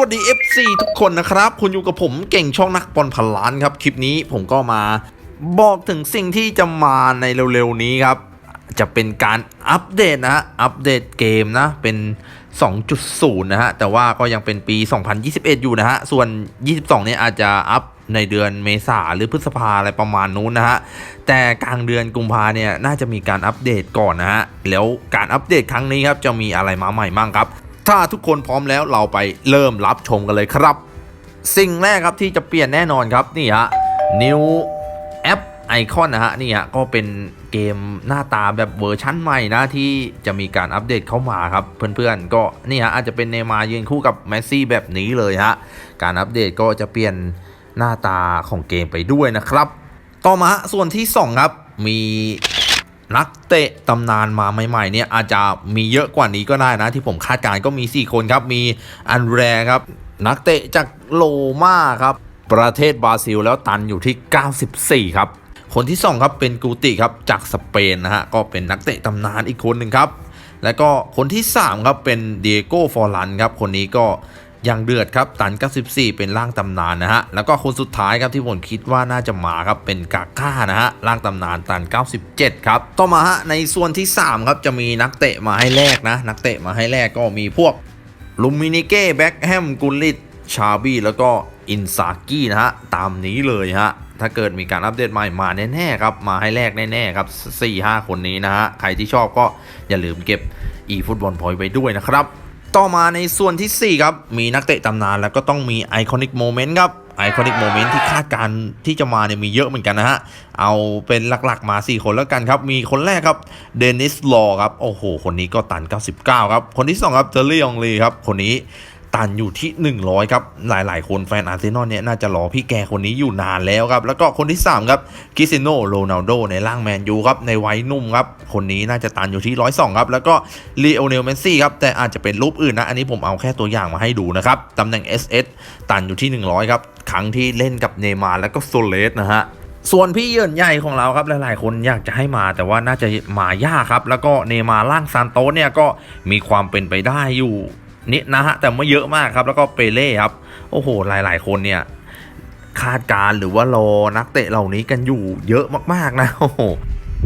วัสดี FC ทุกคนนะครับ คุณอยู่กับผมเก่งช่องนักบอลพันล้านครับ คลิปนี้ผมก็มาบอกถึงสิ่งที่จะมาในเร็วๆนี้ครับ จะเป็นการอัปเดตนะฮะอัปเดตเกมนะ เป็น 2.0 นะฮะ แต่ว่าก็ยังเป็นปี 2021 อยู่นะฮะ ส่วน 22 เนี่ยอาจจะอัพในเดือนเมษาหรือพฤษภาอะไรประมาณนู้นนะฮะ แต่กลางเดือนกุมภาเนี่ยน่าจะมีการอัปเดตก่อนนะฮะ แล้วการอัปเดตครั้งนี้ครับจะมีอะไรมาใหม่มั่งครับ ถ้าทุกคนพร้อมแล้วเราไปเริ่มรับชมกันเลยครับ สิ่งแรกครับที่จะเปลี่ยนแน่นอนครับนี่ฮะ New แอปไอคอนนะฮะนี่ฮะก็เป็นเกมหน้าตาแบบเวอร์ชั่นใหม่นะที่จะมีการอัปเดตเข้ามาครับ เพื่อนๆ ก็นี่ฮะอาจจะเป็นเนยมายืนคู่กับแมสซี่แบบนี้เลยฮะการอัปเดตก็จะเปลี่ยนหน้าตาของเกมไปด้วยนะครับ ต่อมาส่วนที่ 2 ครับมี นักเตะตำนานมาใหม่ๆเนี่ยอาจจะมีเยอะกว่านี้ก็ได้นะ ที่ผมคาดการณ์ก็มี 4 คนครับ มีอันแรครับ นักเตะจากโลมาครับ ประเทศบราซิลแล้วตันอยู่ที่ 94 ครับ คนที่ 2 ครับเป็นกูติครับจากสเปนนะฮะก็เป็นนักเตะตำนานอีกคนหนึ่งครับ แล้วก็คนที่ 3 ครับเป็นเดียโก้ฟอร์ลันครับคนนี้ก็ อยังเดือดครับตัน94เป็นร่างตำนานนะฮะแล้วก็คนสุดท้ายครับที่ผมคิดว่าน่าจะมาครับเป็นกาก้านะฮะร่างตำนานตัน 97 ครับต่อมาฮะในส่วนที่ 3 ครับจะมีนักเตะมาให้แลกนะ นักเตะมาให้แลกก็มีพวกลุมมินิเก้แบ็กแฮมกุลลิตชาบี้แล้วก็อินซากี้นะฮะตามนี้เลยฮะถ้าเกิดมีการอัปเดตใหม่มาแน่ๆครับมาให้แลกแน่ๆครับ4-5 คนนี้นะฮะใครที่ชอบก็อย่าลืมเก็บ e ฟุตบอลพอยไว้ด้วยนะครับ ต่อมาในส่วนที่ 4 ครับ มีนักเตะตำนานแล้วก็ต้องมีไอคอนิกโมเมนต์ครับไอคอนิกโมเมนต์ที่คาดการที่จะมาเนี่ยมีเยอะเหมือนกันนะฮะ เอาเป็นหลักๆมา 4 คนแล้วกันครับ มีคนแรกครับเดนิสลอครับ โอ้โห คนนี้ก็ตัน 99 ครับ คนที่ 2 ครับเจอรี่องลีครับ คนนี้ ตันอยู่ที่ 100 ครับ หลายๆ คนแฟนอาร์เซนอลเนี่ยน่าจะรอพี่แกคนนี้อยู่นานแล้วครับ แล้วก็คนที่ 3 ครับคริสเตียโนโรนัลโดในร่างแมนยูครับ ในวัยนุ่มครับ คนนี้น่าจะตันอยู่ที่ 102 ครับ แล้วก็ลีโอเนลเมสซี่ครับ แต่อาจจะเป็นรูปอื่นนะ อันนี้ผมเอาแค่ตัวอย่างมาให้ดูนะครับ ตำแหน่ง SS ตันอยู่ที่ 100 ครับ ครั้งที่เล่นกับเนย์มาร์แล้วก็โซเลสนะฮะส่วนพี่เยินใหญ่ของเราครับหลายๆ คนอยากจะให้มาแต่ว่าน่าจะมายากครับ แล้วก็เนย์มาร์ล่างซานโตสเนี่ยก็มีความเป็นไปได้อยู่ นิดนะฮะแต่ไม่เยอะมากครับ แล้วก็เปเล่ครับ โอ้โห หลายๆ คนเนี่ย คาดการ์หรือว่ารอนักเตะเหล่านี้กันอยู่เยอะมากๆนะโอ้โห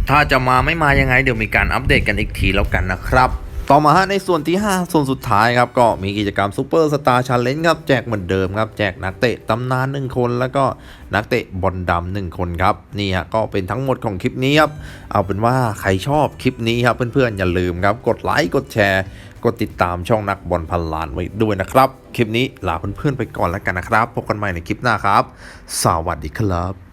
ถ้าจะมาไม่มายังไงเดี๋ยวมีการอัปเดตกันอีกทีแล้วกันนะครับต่อมาฮะในส่วนที่ 5 ส่วนสุดท้ายครับ ก็มีกิจกรรมซูเปอร์สตาร์ชาเลนจ์ครับ แจกเหมือนเดิมครับ แจกนักเตะตำนาน 1 คน แล้วก็นักเตะบอลดำหนึ่งคนครับ นี่ฮะก็เป็นทั้งหมดของคลิปนี้ครับ เอาเป็นว่าใครชอบคลิปนี้ครับ เพื่อนๆ อย่าลืมครับ กดไลค์กดแชร์ กดติดตามช่องนักบอลพันล้านไว้ด้วยนะครับ คลิปนี้ลาเพื่อนๆไปก่อนแล้วกันนะครับ พบกันใหม่ในคลิปหน้าครับ สวัสดีครับ